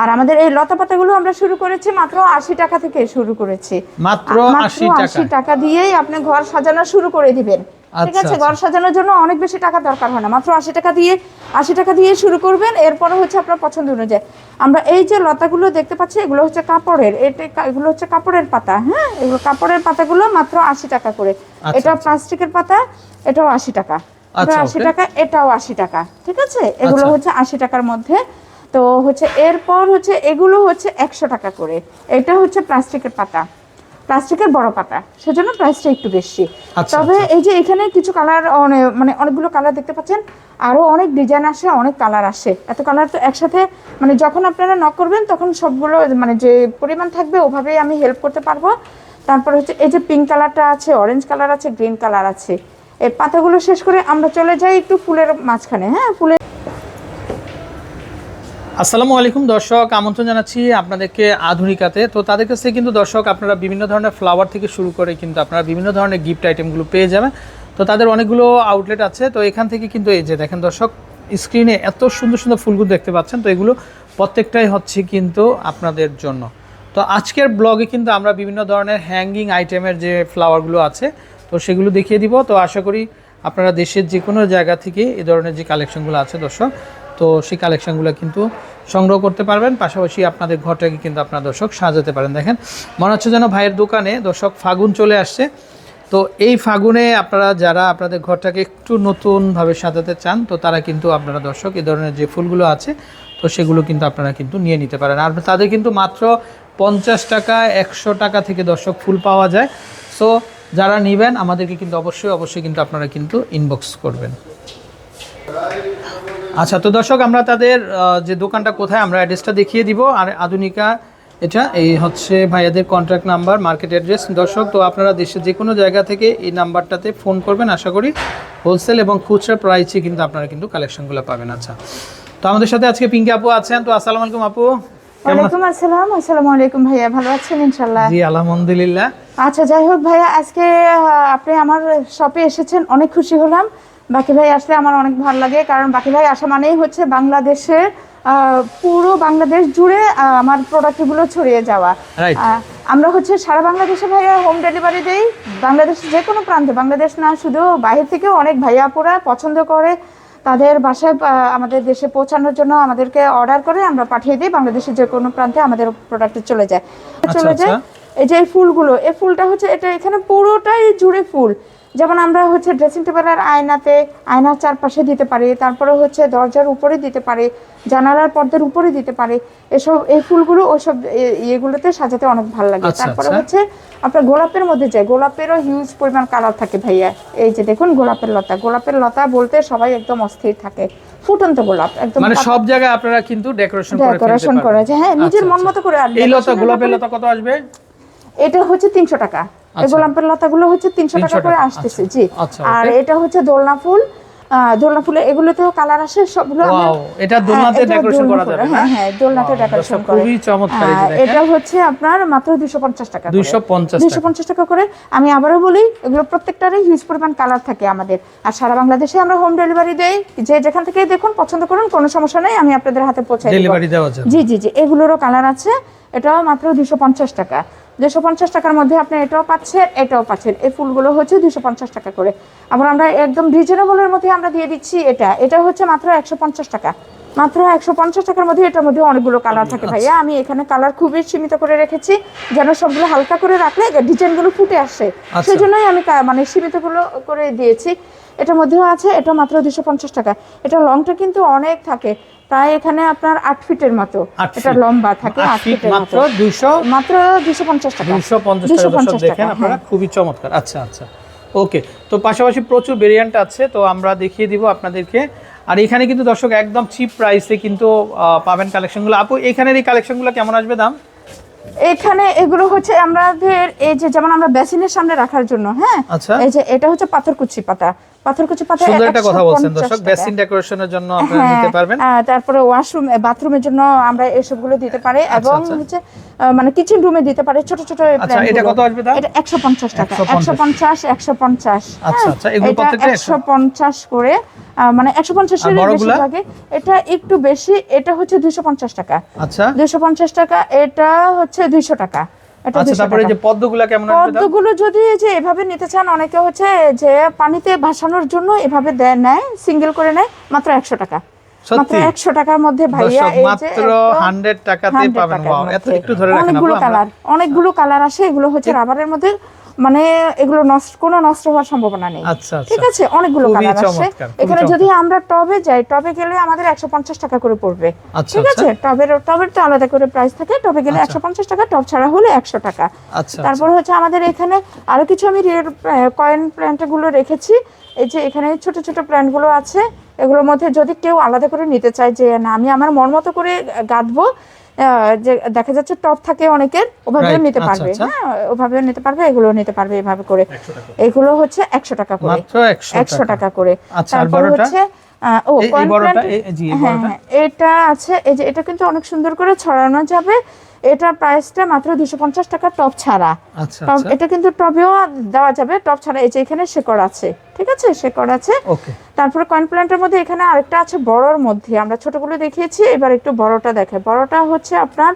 আর আমাদের এই লতা পাতাগুলো আমরা শুরু করেছি মাত্র আশি টাকা থেকে শুরু করেছি। মাত্র মাত্র 80 টাকা। আশি টাকা দিয়েই আপনি ঘর সাজানো শুরু করে দিবেন। ঠিক আচ্ছা, আছে? আচ্ছা। ঘর সাজানোর জন্য অনেক বেশি টাকা দরকার হয় না। মাত্র আশি টাকা দিয়ে আশি টাকা দিয়ে শুরু করবেন। এরপরে হচ্ছে আপনার পছন্দ অনুযায়ী। আমরা এই যে লতাগুলো দেখতে পাচ্ছি এগুলো হচ্ছে কাপড়ের। এটা এগুলো হচ্ছে কাপড়ের পাতা হ্যাঁ? এগুলো কাপড়ের পাতাগুলো মাত্র আশি টাকা করে। এটা প্লাস্টিকের পাতা এটাও আশি টাকা। আচ্ছা, আশি টাকা এটাও আশি টাকা। ঠিক আছে? এগুলো আচ্ছা। হচ্ছে আশি টাকার মধ্যে তো হচ্ছে এরপর হচ্ছে এগুলো হচ্ছে একশো টাকা করে। এটা হচ্ছে প্লাস্টিকের পাতা। প্লাস্টিকের বড় পাতা। সেজন্য প্রাইসটা একটু বেশি। আচ্ছা, তবে এই যে এখানে কিছু কালার মানে অনেকগুলো কালার দেখতে পাচ্ছেন আরও অনেক ডিজাইন আসে অনেক কালার আসে। এত কালার তো একসাথে মানে যখন আপনারা নক করবেন তখন সবগুলো মানে যে পরিমাণ থাকবে ওভাবেই আমি হেল্প করতে পারব। তারপর হচ্ছে এই যে পিঙ্ক কালারটা আছে অরেঞ্জ কালার আছে গ্রিন কালার আছে। এই পাতাগুলো শেষ করে আমরা চলে যাই একটু ফুলের মাঝখানে হ্যাঁ? ফুলের আসসালামু আলাইকুম দর্শক, আমন্ত্রণ জানাচ্ছি আপনাদেরকে আধুনিকাতে। তো তাদের কাছে কিন্তু দর্শক, আপনারা বিভিন্ন ধরনের ফ্লাওয়ার থেকে শুরু করে কিন্তু আপনারা বিভিন্ন ধরনের গিফট আইটেমগুলো পেয়ে যাবেন। তো তাদের অনেকগুলো আউটলেট আছে। তো এখান থেকে কিন্তু এই যে দেখেন দর্শক স্ক্রিনে এত সুন্দর সুন্দর ফুলগুলো দেখতে পাচ্ছেন। তো এগুলো প্রত্যেকটাই হচ্ছে কিন্তু আপনাদের জন্য। তো আজকের ব্লগে কিন্তু আমরা বিভিন্ন ধরনের হ্যাঙ্গিং আইটেমের যে ফ্লাওয়ারগুলো আছে, তো সেগুলো দেখিয়ে দিব। তো আশা করি আপনারা দেশের যে কোনো জায়গা থেকে এই ধরনের যে কালেকশনগুলো আছে দর্শক তো সেই কালেকশনগুলো কিন্তু সংগ্রহ করতে পারবেন। পাশাপাশি আপনাদের ঘরটাকে কিন্তু আপনার দর্শক সাজাতে পারেন। দেখেন, মনে হচ্ছে যেন ভাইয়ের দোকানে দর্শক ফাগুন চলে আসছে। তো এই ফাগুনে আপনারা যারা আপনাদের ঘরটাকে একটু নতুনভাবে সাজাতে চান, তো তারা কিন্তু আপনারা দর্শক এই ধরনের যে ফুলগুলো আছে, তো সেগুলো কিন্তু আপনারা কিন্তু নিয়ে নিতে পারেন। আর তাদের কিন্তু মাত্র পঞ্চাশ টাকা, একশো টাকা থেকে দর্শক ফুল পাওয়া যায়। সো যারা নেবেন, আমাদেরকে কিন্তু অবশ্যই অবশ্যই কিন্তু আপনারা কিন্তু ইনবক্স করবেন। আচ্ছা তো দর্শক আমরা তাদের যে দোকানটা কোথায় আমরা অ্যাড্রেসটা দেখিয়ে দিব। আর আধুনিকা এটা এই হচ্ছে ভাইয়াদের কন্ট্যাক্ট নাম্বার মার্কেট অ্যাড্রেস দর্শক তো আপনারা দেশের যে কোনো জায়গা থেকে এই নাম্বারটাতে ফোন করবেন আশা করি হোলসেল এবং খুচরা প্রাইসে কিন্তু আপনারা কিন্তু কালেকশনগুলো পাবেন। আচ্ছা তো আমাদের সাথে আজকে পিঙ্কি আপু আছেন। তো আসসালামু আলাইকুম আপু। ওয়ালাইকুম আসসালাম। আসসালামু আলাইকুম ভাইয়া। ভালো আছেন জি আলহামদুলিল্লাহ। আচ্ছা যাই হোক ভাইয়া আজকে আপনি আমার শপে এসেছেন অনেক খুশি হলাম। বাকি ভাই আসলে আমার অনেক ভালো লাগে কারণ বাকি ভাই আসা মানেই হচ্ছে বাংলাদেশের পুরো বাংলাদেশ জুড়ে আমার প্রোডাক্টগুলো ছড়িয়ে যাওয়া। আমরা হচ্ছে সারা বাংলাদেশে ভাইয়া হোম ডেলিভারি দেই বাংলাদেশের যে কোনো প্রান্তে বাংলাদেশ না শুধু বাইরে থেকেও অনেক ভাইয়া আপুরা পছন্দ করে তাদের বাসায় আমাদের দেশে পৌঁছানোর জন্য আমাদেরকে অর্ডার করে আমরা পাঠিয়ে দিই বাংলাদেশের যে কোনো প্রান্তে আমাদের প্রোডাক্ট চলে যায়। চলে যায় আচ্ছা। এই যে এই ফুলগুলো এই ফুলটা হচ্ছে এটা এখানে পুরোটাই জুড়ে ফুল যেমন আমরা হচ্ছে ড্রেসিং টেবিলের আয়নাতে আয়নার চারপাশে দিতে পারি তারপরে হচ্ছে দরজার উপরে দিতে পারি জানালার পর্দার উপরে দিতে পারি এসব এই ফুলগুলো ওইসব ইয়েগুলোতে সাজাতে অনেক ভালো লাগে আচ্ছা, তারপরে আচ্ছা। হচ্ছে আপনার গোলাপের মধ্যে যায় গোলাপেরও হিউজ পরিমাণ কালার থাকে ভাইয়া এই যে দেখুন গোলাপের লতা গোলাপের লতা বলতে সবাই একদম অস্থির থাকে ফুটন্ত গোলাপ একদম মানে সব জায়গায় আপনারা কিন্তু ডেকোরেশন করে ডেকোরেশন। করা যায় হ্যাঁ নিজের আচ্ছা, মন। মতো করে আর এই লতা গোলাপের লতা কত আসবে এটা হচ্ছে তিনশো টাকা। এই আচ্ছা। গোলাপের লতাগুলো হচ্ছে তিনশো টাকা করে আসতেছে আচ্ছা। জি। আচ্ছা, আর এটা হচ্ছে দোলনা ফুল। দোলনা ফুলে এগুলোতেও কালার আসে সবগুলো এটা হ্যাঁ, দোলনাতে দোলনা করা যাবে, হ্যাঁ হ্যাঁ দোলনাতে ডেকোরেশন দর্শক, করে খুবই চমৎকার এই যে আহ, দেখেন। এটা হচ্ছে আপনার মাত্র দুশো পঞ্চাশ টাকা 250 দুশো পঞ্চাশ টাকা। করে। আমি আবারও বলি এগুলো প্রত্যেকটারই হিউজ পরিমাণ কালার থাকে আমাদের। আর সারা বাংলাদেশে আমরা হোম ডেলিভারি দেই। যে যেখান থেকে দেখুন পছন্দ করুন কোনো সমস্যা নেই আমি আপনাদের হাতে পৌঁছে দেবো। ডেলিভারি দেওয়া যাবে জি জি জি এগুলোরও কালার আছে। এটাও মাত্র দুশো পঞ্চাশ টাকা। দুশো পঞ্চাশ টাকার মধ্যে আপনি এটাও পাচ্ছেন এটাও পাচ্ছেন। এই ফুলগুলো হচ্ছে দুশো পঞ্চাশ টাকা করে। আবার আমরা একদম রিজনেবলের মধ্যে আমরা দিয়ে দিচ্ছি এটা। এটা হচ্ছে মাত্র একশো পঞ্চাশ টাকা। মাত্র একশো পঞ্চাশ টাকার মধ্যে এটার মধ্যে অনেকগুলো কালার থাকে ভাইয়া। আমি এখানে কালার খুবই সীমিত করে রেখেছি যেন সবগুলো হালকা করে রাখলে ডিজাইনগুলো ফুটে আসে। আচ্ছা। সেই জন্যই আমি মানে সীমিতগুলো করে দিয়েছি। এটার মধ্যেও আছে এটা মাত্র দুশো পঞ্চাশ টাকা। এটা লংটা কিন্তু অনেক থাকে। প্রায় এখানে আপনার আট ফিটের মতো। এটা লম্বা থাকে আট ফিট ফিটের মাত্র মতো। দুইশো মাত্র দুশো পঞ্চাশ টাকা। দুইশো পঞ্চাশ টাকা। দেখেন আপনারা খুবই চমৎকার। আচ্ছা আচ্ছা। ওকে তো পাশাপাশি প্রচুর ভেরিয়েন্ট আছে তো আমরা দেখিয়ে দিব আপনাদেরকে। আর এখানে কিন্তু দর্শক একদম চিপ প্রাইসে কিন্তু পাবেন কালেকশনগুলো আপু এখানের এই কালেকশনগুলো কেমন আসবে দাম? এখানে এগুলো হচ্ছে আমাদের এই যে যেমন আমরা বেসিনের সামনে রাখার জন্য হ্যাঁ? আচ্ছা। এই যে এটা হচ্ছে পাথরকুচি পাতা। পাথরকুচি পাতা সুন্দর একটা কথা বলছেন দর্শক বেসিন ডেকোরেশনের জন্য আপনারা হ্যাঁ, নিতে পারবেন। তারপরে ওয়াশরুম বাথরুমের জন্য আমরা এসবগুলো দিতে পারি এবং আচ্ছা। হচ্ছে মানে কিচেন রুমে দিতে পারি ছোট ছোট আচ্ছা এটা কত আসবে টাকা 150 একশো পঞ্চাশ একশো পঞ্চাশ। আচ্ছা, আচ্ছা, এগুলো প্রত্যেকটা 100? একশো পঞ্চাশ করে আহ, মানে একশো পঞ্চাশের আর বড়গুলা? এটা একটু বেশি এটা হচ্ছে দুইশো পঞ্চাশ টাকা। আচ্ছা। দুইশো পঞ্চাশ টাকা এটা হচ্ছে দুইশো টাকা। এটা আচ্ছা তারপরে যে পদ্মগুলো কেমন পদ্মগুলো যদি যে এভাবে নিতে চান অনেকে হচ্ছে যে পানিতে ভাসানোর জন্য এভাবে দেয় নেয় সিঙ্গেল করে নেয় মাত্র একশো টাকা। মাত্র সত্যি? একশো টাকার মধ্যে ভাইয়া এই মাত্র পাবেন। ওয়াও এত একটু ধরে রাখেন অনেকগুলো কালার অনেকগুলো কালার আসে এগুলো হচ্ছে রাবারের মধ্যে। মানে এগুলো নষ্ট কোনো নষ্ট হওয়ার সম্ভাবনা নেই। আচ্ছা আচ্ছা। ঠিক আছে? অনেকগুলো কালার আসে এখানে যদি আমরা টবে যাই টবে গেলে আমাদের একশো পঞ্চাশ টাকা করে পড়বে। আচ্ছা ঠিক আছে? টবের টবের তো আলাদা করে প্রাইস থাকে। টবে গেলে। একশো পঞ্চাশ টাকা টব ছাড়া হলে একশো টাকা। তারপর হচ্ছে আমাদের এখানে আরও কিছু আমি কয়েন প্ল্যান্টগুলো রেখেছি। এই যে এখানে ছোট ছোট প্ল্যান্টগুলো আছে। এগুলোর মধ্যে যদি কেউ আলাদা করে নিতে চায় যে না আমি আমার মন মতো করে গাঁথবো যে দেখা যাচ্ছে টপ থাকে অনেকের ওভাবেও নিতে আচ্ছা, পারবে আচ্ছা। হ্যাঁ ওভাবেও নিতে পারবে এগুলো নিতে পারবে এভাবে করে। এগুলো হচ্ছে একশো টাকা করে। একশো টাকা। করে। আচ্ছা, তারপর হচ্ছে আহ, ও হ্যাঁ হ্যাঁ এটা আছে এই যে এটা কিন্তু অনেক সুন্দর করে ছড়ানো যাবে। এটার প্রাইসটা মাত্র দুশো পঞ্চাশ টাকা টপ ছাড়া। আচ্ছা আচ্ছা। এটা কিন্তু টবেও দেওয়া যাবে টপ ছাড়া এই যে এখানে শেকড় আছে ঠিক আছে? শেকড় আছে। তারপরে কয়েন প্ল্যান্টের মধ্যে এখানে আরেকটা আছে বড়র মধ্যে। আমরা ছোটগুলো দেখিয়েছি এবার একটু বড়টা দেখে। বড়টা হচ্ছে আপনার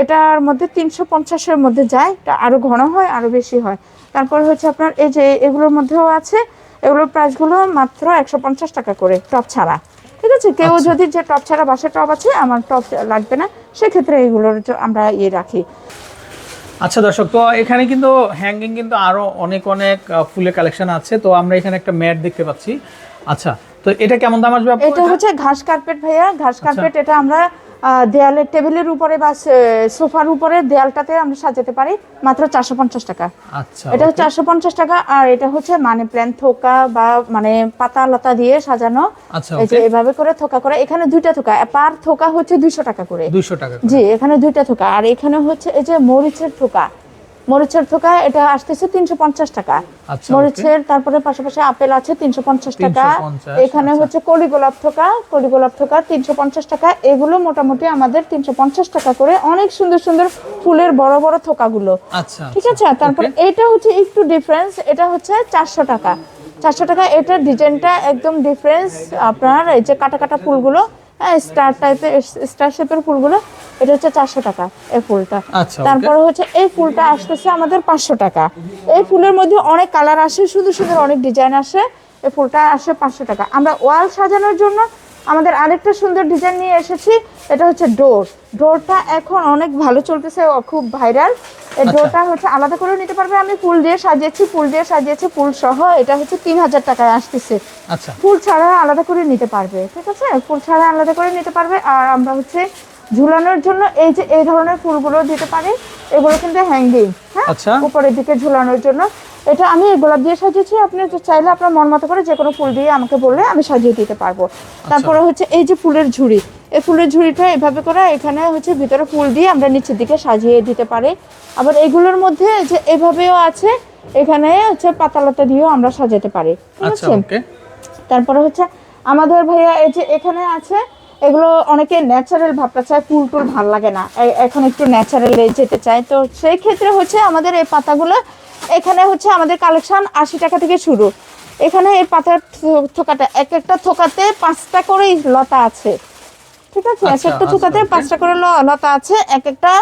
এটার মধ্যে তিনশো পঞ্চাশের মধ্যে যায় এটা আরও ঘন হয় আরও বেশি হয়। তারপর হচ্ছে আপনার এই যে এগুলোর মধ্যেও আছে এগুলোর প্রাইসগুলো মাত্র একশো পঞ্চাশ টাকা করে টপ ছাড়া। ঠিক আছে? কেউ আচ্ছা। যদি যে টপ ছাড়া বাসা টপ আছে আমার টপ লাগবে না। সেক্ষেত্রে এগুলোর আমরা ইয়ে রাখি। আচ্ছা দর্শক, তো এখানে কিন্তু হ্যাঙ্গিং কিন্তু আরও অনেক অনেক ফুলের কালেকশন আছে। তো আমরা এখানে একটা ম্যাট দেখতে পাচ্ছি। আচ্ছা তো এটা কেমন দাম আসবে এটা হচ্ছে ঘাস কার্পেট ভাইয়া ঘাস আচ্ছা। কার্পেট এটা আমরা দেয়ালের টেবিলের উপরে বা সোফার উপরে দেয়ালটাতে আমরা সাজাতে পারি মাত্র চারশো পঞ্চাশ টাকা আচ্ছা এটা. চারশো পঞ্চাশ টাকা আর এটা হচ্ছে মানে প্ল্যান থোকা বা মানে পাতা লতা দিয়ে সাজানো আচ্ছা এই যে এভাবে করে থোকা করে এখানে দুইটা থোকা পার থোকা হচ্ছে দুইশো টাকা করে দুইশো টাকা করে। জি এখানে দুইটা থোকা আর এখানে হচ্ছে এই যে মরিচের থোকা মরিচের থোকা এটা আসতেছে তিনশো পঞ্চাশ টাকা। আচ্ছা মরিচের তারপরে পাশাপাশি আপেল আছে তিনশো পঞ্চাশ টাকা। এখানে আচ্ছা। হচ্ছে কলি গোলাপ থোকা কলি গোলাপ থোকা তিনশো পঞ্চাশ টাকা। এগুলো মোটামুটি আমাদের তিনশো পঞ্চাশ টাকা করে অনেক সুন্দর সুন্দর ফুলের বড় বড় থোকাগুলো। আচ্ছা ঠিক আছে? তারপর এটা হচ্ছে একটু ডিফারেন্স এটা হচ্ছে চারশো টাকা। চারশো টাকা এটার ডিজাইনটা একদম ডিফারেন্স আপনার এই যে কাটা কাটা ফুলগুলো হ্যাঁ স্টার টাইপের স্টার শেপের ফুলগুলো এটা হচ্ছে চারশো টাকা এই ফুলটা। তারপর তারপরে হচ্ছে এই ফুলটা আসতেছে আমাদের পাঁচশো টাকা। এই ফুলের মধ্যে অনেক কালার আসে সুন্দর সুন্দর অনেক ডিজাইন আসে এই ফুলটা আসে পাঁচশো টাকা। আমরা ওয়াল সাজানোর জন্য আমাদের আরেকটা সুন্দর ডিজাইন নিয়ে এসেছি এটা হচ্ছে ডোর ডোরটা এখন অনেক ভালো চলতেছে খুব ভাইরাল এই আচ্ছা। ডোরটা হচ্ছে আলাদা করে নিতে পারবে আমি ফুল দিয়ে সাজিয়েছি ফুল দিয়ে সাজিয়েছি ফুল সহ এটা হচ্ছে তিন হাজার টাকায় আসতেছে। আচ্ছা। ফুল ছাড়া আলাদা করে নিতে পারবে ঠিক আছে? ফুল ছাড়া আলাদা করে নিতে পারবে আর আমরা হচ্ছে ঝুলানোর জন্য এই যে এই ধরনের ফুলগুলো দিতে পারি এগুলো কিন্তু হ্যাঙ্গিং হ্যাঁ? আচ্ছা। উপরের দিকে ঝুলানোর জন্য। এটা আমি গোলাপ দিয়ে সাজিয়েছি আপনি চাইলে আপনার মন মতো করে যে কোনো ফুল দিয়ে আমাকে বললে আমি সাজিয়ে দিতে পারব। তারপরে হচ্ছে এই যে ফুলের ঝুড়ি এই ফুলের ঝুড়িটা এভাবে করে এখানে হচ্ছে ভিতরে ফুল দিয়ে আমরা নিচের দিকে সাজিয়ে দিতে পারি। আবার এগুলোর মধ্যে যে এভাবেও আছে এখানে হচ্ছে পাতালতা দিয়েও আমরা সাজাতে পারি। ঠিক আচ্ছা আছে? তারপরে হচ্ছে আমাদের ভাইয়া এই যে এখানে আছে এগুলো অনেকে ন্যাচারাল ভাবটা চায় ফুল টুল ভালো লাগে না। এখন একটু ন্যাচারাল যেতে চায়। তো সেই ক্ষেত্রে হচ্ছে আমাদের এই পাতাগুলো এখানে হচ্ছে আমাদের কালেকশান আশি টাকা থেকে শুরু। এখানে এই পাতার থোকাটা এক একটা থোকাতে পাঁচটা করে লতা আছে। ঠিক আছে? এক আচ্ছা, একটা আচ্ছা, থোকাতে পাঁচটা করে লতা আছে। এক একটা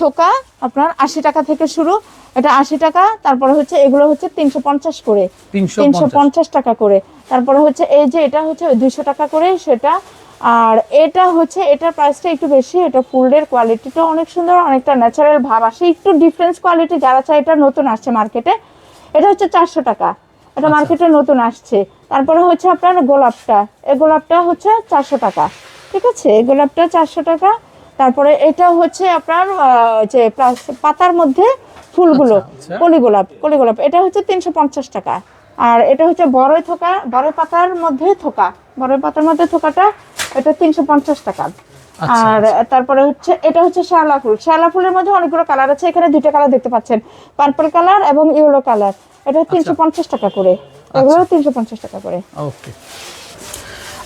থোকা আপনার আশি টাকা থেকে শুরু। এটা আশি টাকা তারপরে হচ্ছে এগুলো হচ্ছে তিনশো পঞ্চাশ করে। তিনশো পঞ্চাশ টাকা করে। তারপরে হচ্ছে এই যে এটা হচ্ছে দুইশো টাকা করে সেটা আর এটা হচ্ছে এটার প্রাইসটা একটু বেশি এটা ফুলের কোয়ালিটিটা অনেক সুন্দর অনেকটা ন্যাচারাল ভাব আসে। একটু ডিফারেন্স কোয়ালিটি যারা চায় এটা নতুন আসছে মার্কেটে এটা হচ্ছে চারশো টাকা। এটা মার্কেটে নতুন আসছে। তারপরে হচ্ছে আপনার গোলাপটা। এই গোলাপটা হচ্ছে চারশো টাকা। ঠিক আছে? এই গোলাপটা চারশো টাকা। তারপরে এটা হচ্ছে আপনার যে পাতার মধ্যে ফুলগুলো আচ্ছা, আচ্ছা। কলি গোলাপ কলি গোলাপ এটা হচ্ছে তিনশো পঞ্চাশ টাকা। আর এটা হচ্ছে বড়ই থোকা বড়ই পাতার মধ্যে থোকা। বড়ই পাতার মধ্যে থোকাটা এটা তিনশো পঞ্চাশ টাকা। আচ্ছা, আর তারপরে হচ্ছে এটা হচ্ছে শ্যাওলা ফুল। শ্যাওলা ফুলের মধ্যে অনেকগুলো কালার আছে এখানে দুইটা কালার দেখতে পাচ্ছেন। পার্পল কালার এবং ইয়েলো কালার। এটা তিনশো পঞ্চাশ টাকা করে। এগুলো তিনশো পঞ্চাশ টাকা করে। ওকে।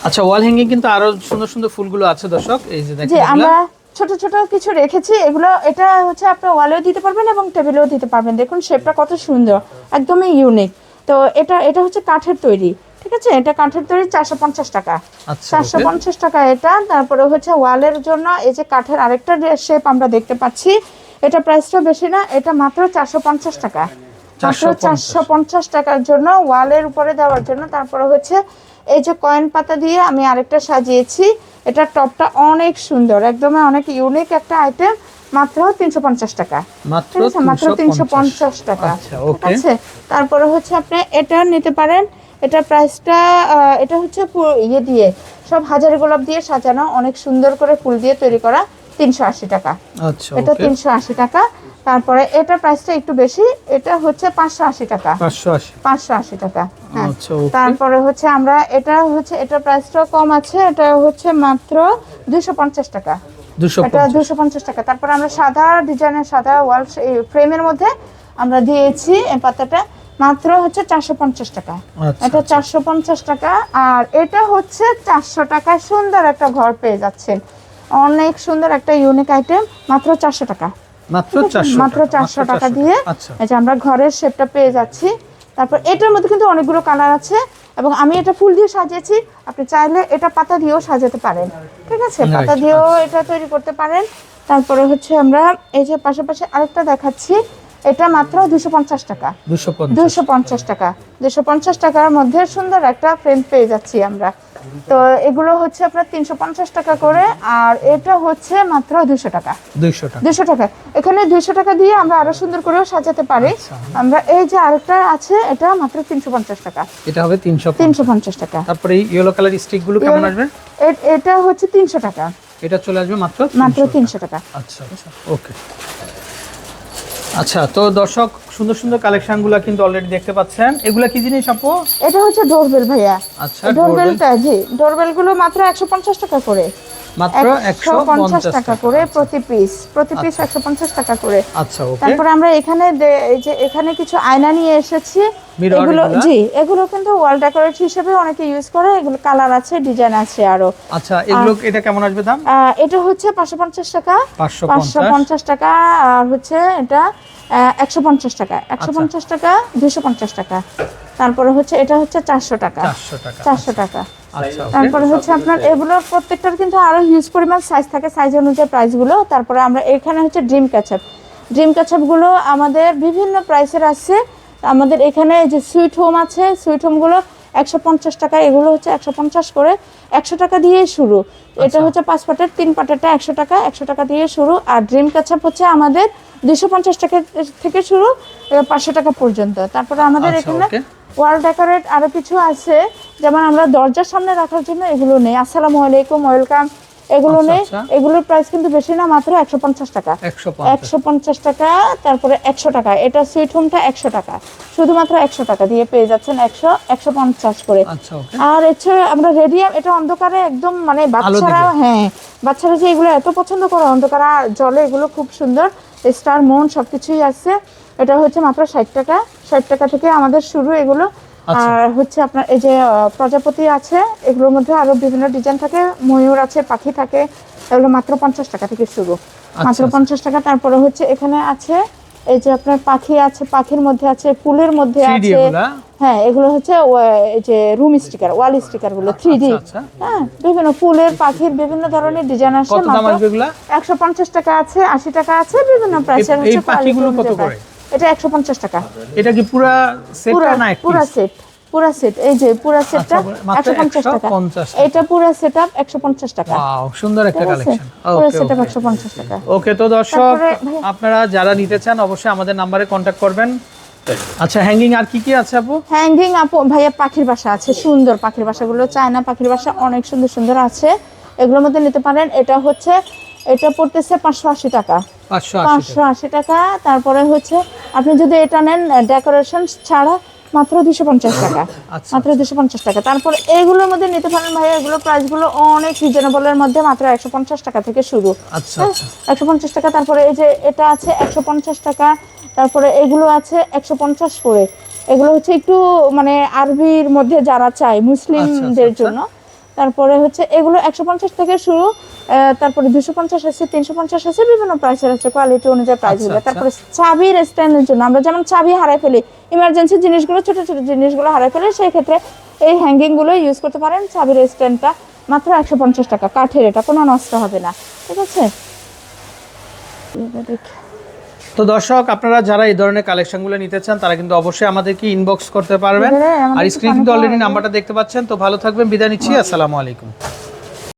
আচ্ছা ওয়াল হ্যাঙ্গিং কিন্তু আরও সুন্দর সুন্দর ফুলগুলো আছে দর্শক। এই যে দেখেন। আমরা ছোট ছোট কিছু রেখেছি। এগুলো এটা হচ্ছে আপনি ওয়ালেও দিতে পারবেন এবং টেবিলেও দিতে পারবেন। দেখুন শেপটা কত সুন্দর। একদমই ইউনিক তো এটা এটা হচ্ছে কাঠের তৈরি। ঠিক আছে? এটা কাঠের তৈরি চারশো পঞ্চাশ টাকা। আচ্ছা চারশো পঞ্চাশ টাকা এটা। তারপরে হচ্ছে ওয়ালের জন্য এই যে কাঠের আরেকটা শেপ আমরা দেখতে পাচ্ছি এটা প্রাইসটা বেশি না এটা মাত্র চারশো পঞ্চাশ টাকা। মাত্র চারশো পঞ্চাশ। টাকার জন্য ওয়ালের উপরে দেওয়ার জন্য তারপরে হচ্ছে এই যে কয়েন পাতা দিয়ে আমি আরেকটা সাজিয়েছি। এটা টপটা অনেক সুন্দর একদমই অনেক ইউনিক একটা আইটেম মাত্র তিনশো পঞ্চাশ টাকা। মাত্র ঠিক আছে? মাত্র তিনশো পঞ্চাশ। টাকা। আচ্ছা ঠিক আছে? তারপরে হচ্ছে আপনি এটা নিতে পারেন এটা প্রাইসটা এটা হচ্ছে ইয়ে দিয়ে সব হাজারি গোলাপ দিয়ে সাজানো অনেক সুন্দর করে ফুল দিয়ে তৈরি করা তিনশো আশি টাকা। আচ্ছা এটা তিনশো আশি টাকা। তারপরে এটা প্রাইসটা একটু বেশি এটা হচ্ছে পাঁচশো আশি টাকা। পাঁচশো আশি। টাকা হ্যাঁ। আচ্ছা তারপরে হচ্ছে আমরা এটা হচ্ছে এটা প্রাইসটাও কম আছে এটা হচ্ছে মাত্র দুশো পঞ্চাশ টাকা। এটা দুশো পঞ্চাশ টাকা। তারপরে আমরা সাদা ডিজাইনের সাদা ওয়াল ফ্রেমের মধ্যে আমরা দিয়েছি পাতাটা। মাত্র হচ্ছে চারশো পঞ্চাশ টাকা। আচ্ছা এটা চারশো পঞ্চাশ টাকা আর এটা হচ্ছে চারশো টাকায় সুন্দর একটা ঘর পেয়ে যাচ্ছেন। অনেক সুন্দর একটা ইউনিক আইটেম মাত্র চারশো টাকা। মাত্র চারশো টাকা দিয়ে আচ্ছা। এই যে আমরা ঘরের শেপটা পেয়ে যাচ্ছি। তারপর এটার মধ্যে কিন্তু অনেকগুলো কালার আছে এবং আমি এটা ফুল দিয়ে সাজিয়েছি। আপনি চাইলে এটা পাতা দিয়েও সাজাতে পারেন। ঠিক আছে? পাতা দিয়েও এটা তৈরি করতে পারেন। তারপরে হচ্ছে আমরা এই যে পাশাপাশি আরেকটা দেখাচ্ছি। এটা মাত্র দুশো পঞ্চাশ টাকা। দুশো পঞ্চাশ। টাকা। দুশো পঞ্চাশ টাকার মধ্যে সুন্দর একটা ফ্রেম পেয়ে যাচ্ছি আমরা। তো এগুলো হচ্ছে আপনার তিনশো পঞ্চাশ টাকা করে আর এটা হচ্ছে মাত্র দুশো টাকা। দুশো টাকা। এখানে দুশো টাকা দিয়ে আমরা আরও সুন্দর করেও সাজাতে পারি। আচ্ছা। আমরা এই যে আরেকটা আছে এটা মাত্র তিনশো পঞ্চাশ টাকা। এটা হবে তিনশো তিনশো পঞ্চাশ টাকা। তারপরে ইয়েলো কালার স্টিকগুলো কেমন আসবে? এটা হচ্ছে তিনশো টাকা। এটা চলে আসবে মাত্র মাত্র তিনশো টাকা। আচ্ছা আচ্ছা। ওকে আচ্ছা তো দর্শক সুন্দর সুন্দর কালেকশনগুলা কিন্তু অলরেডি দেখতে পাচ্ছেন। এগুলা কি জিনিস আপু? এটা হচ্ছে ডোরবেল ভাইয়া। আচ্ছা ডোরবেলটা জি ডোরবেলগুলো মাত্র একশো পঞ্চাশ টাকা করে। মাত্র একশো একশো পঞ্চাশ টাকা করে প্রতি পিস প্রতি পিস একশো পঞ্চাশ টাকা করে। আচ্ছা ওকে। তারপরে আমরা এখানে এই যে এখানে কিছু আয়না নিয়ে এসেছি। এগুলো জি এগুলো কিন্তু ওয়াল ডেকোরেট হিসেবে অনেকে ইউজ করে এগুলো কালার আছে ডিজাইন আছে আরও। আচ্ছা এগুলো এটা কেমন আসবে দাম? এটা হচ্ছে পাঁচশো পঞ্চাশ টাকা। পাঁচশো পাঁচশো পঞ্চাশ পঞ্চাশ টাকা আর হচ্ছে এটা একশো পঞ্চাশ টাকা। একশো আচ্ছা। পঞ্চাশ টাকা দুশো পঞ্চাশ টাকা। তারপরে হচ্ছে এটা হচ্ছে চারশো টাকা। চারশো টাকা। চারশো টাকা। আচ্ছা ওকে তারপরে হচ্ছে আপনার এগুলোর প্রত্যেকটার কিন্তু আরও হিউজ পরিমাণ সাইজ থাকে সাইজ অনুযায়ী প্রাইসগুলো তারপরে আমরা এখানে হচ্ছে ড্রিম ক্যাচআপ ড্রিম ক্যাচআপগুলো আমাদের বিভিন্ন প্রাইসের আছে। আমাদের এখানে যে সুইট হোম আছে সুইট হোমগুলো একশো পঞ্চাশ টাকা এগুলো হচ্ছে একশো পঞ্চাশ করে একশো টাকা দিয়ে শুরু। এটা আচ্ছা। হচ্ছে পাঁচ পাটের তিন পাটেরটা একশো টাকা একশো টাকা দিয়ে শুরু। আর ড্রিম ক্যাচআপ হচ্ছে আমাদের দুশো পঞ্চাশ টাকা থেকে শুরু পাঁচশো টাকা পর্যন্ত। তারপরে আমাদের আচ্ছা, এখানে. ওয়াল ডেকোরেট আরও কিছু আছে। যেমন আমরা দরজার সামনে রাখার জন্য এগুলো নেই। আসসালামু আলাইকুম ওয়েলকাম। এগুলো আচ্ছা, নেই। আচ্ছা। এগুলোর প্রাইস কিন্তু বেশি না মাত্র একশো পঞ্চাশ টাকা। একশো পঞ্চাশ। টাকা তারপরে একশো টাকা। এটা সুইট হোমটা একশো টাকা। শুধুমাত্র একশো টাকা দিয়ে পেয়ে যাচ্ছেন একশো একশো পঞ্চাশ করে। আচ্ছা আর এছাড়া আমরা রেডিয়াম এটা অন্ধকারে একদম মানে বাচ্চারা। হ্যাঁ বাচ্চারা যে এগুলো এত পছন্দ করে অন্ধকারে আর জলে এগুলো খুব সুন্দর। স্টার মন সবকিছুই আছে। এটা হচ্ছে মাত্র ষাট টাকা। ষাট টাকা থেকে আমাদের শুরু এগুলো। আচ্ছা। আর হচ্ছে আপনার এই যে প্রজাপতি আছে এগুলোর মধ্যে আরও বিভিন্ন ডিজাইন থাকে। ময়ূর আছে পাখি থাকে এগুলো মাত্র পঞ্চাশ টাকা থেকে শুরু। মাত্র আচ্ছা। পঞ্চাশ টাকা। তারপরে হচ্ছে এখানে আছে এই যে আপনার পাখি আছে পাখির মধ্যে আছে ফুলের মধ্যে আছে। হ্যাঁ এগুলো হচ্ছে এই যে রুম স্টিকার ওয়াল স্টিকারগুলো থ্রি ডি আচ্ছা, আচ্ছা। হ্যাঁ বিভিন্ন ফুলের পাখির বিভিন্ন ধরনের ডিজাইন এগুলা? একশো পঞ্চাশ টাকা আছে আশি টাকা আছে বিভিন্ন প্রাইসের পাখিগুলো কত করে? এটা একশো পঞ্চাশ টাকা। এটা কি পুরা পুরা সেটটা না এক সেট পুরা সেট এই যে পুরা সেটটা আচ্ছা, একশো পঞ্চাশ টাকা। 150 টাকা। এটা পুরা টাকা। সুন্দর একটা কালেকশন পুরা টাকা। ওকে তো দর্শক আপনারা যারা নিতে চান অবশ্যই আমাদের নাম্বারে কন্ট্যাক্ট করবেন। আচ্ছা হ্যাঙ্গিং আর কি কি আছে আপু? হ্যাঙ্গিং আপু ভাইয়া পাখির বাসা আছে সুন্দর পাখির বাসাগুলো। চায়না পাখির বাসা অনেক সুন্দর সুন্দর আছে। এগুলোর মধ্যে নিতে পারেন। এটা হচ্ছে এটা পড়তেছে পাঁচশো আশি টাকা। পাঁচশো আশি টাকা। তারপরে হচ্ছে আপনি যদি এটা নেন ডেকোরেশন ছাড়া মাত্র দুশো পঞ্চাশ টাকা। আচ্ছা। মাত্র দুশো পঞ্চাশ টাকা। তারপর এইগুলোর মধ্যে নিতে পারেন ভাইয়া এগুলো প্রাইসগুলো অনেক রিজনেবলের মধ্যে মাত্র একশো পঞ্চাশ টাকা থেকে শুরু। আচ্ছা হ্যাঁ, আচ্ছা। একশো পঞ্চাশ টাকা তারপরে এই যে এটা আছে একশো পঞ্চাশ টাকা তারপরে এগুলো আছে একশো পঞ্চাশ করে। এগুলো হচ্ছে একটু মানে আরবির মধ্যে যারা চায় মুসলিমদের। জন্য। তারপরে হচ্ছে এগুলো একশো পঞ্চাশ থেকে শুরু তারপরে দুশো পঞ্চাশ আছে তিনশো পঞ্চাশ আছে বিভিন্ন প্রাইসের আছে কোয়ালিটি অনুযায়ী প্রাইস আচ্ছা, হবে আচ্ছা। তারপরে চাবির স্ট্যান্ডের জন্য আমরা যেমন চাবি হারাই ফেলি ইমার্জেন্সি জিনিসগুলো ছোট ছোট জিনিসগুলো হারাই ফেলি সেই ক্ষেত্রে এই হ্যাঙ্গিংগুলো ইউজ করতে পারেন চাবির স্ট্যান্ডটা মাত্র একশো পঞ্চাশ টাকা কাঠের এটা কোনো নষ্ট হবে না ঠিক আছে। তো দর্শক আপনারা যারা এই ধরনের কালেকশনগুলো নিতে চান তারা কিন্তু অবশ্যই আমাদেরকে ইনবক্স করতে পারবেন। আর স্ক্রিন কিন্তু অলরেডি। নাম্বারটা দেখতে পাচ্ছেন তো ভালো থাকবেন বিদায় নিচ্ছি আসসালামু আলাইকুম।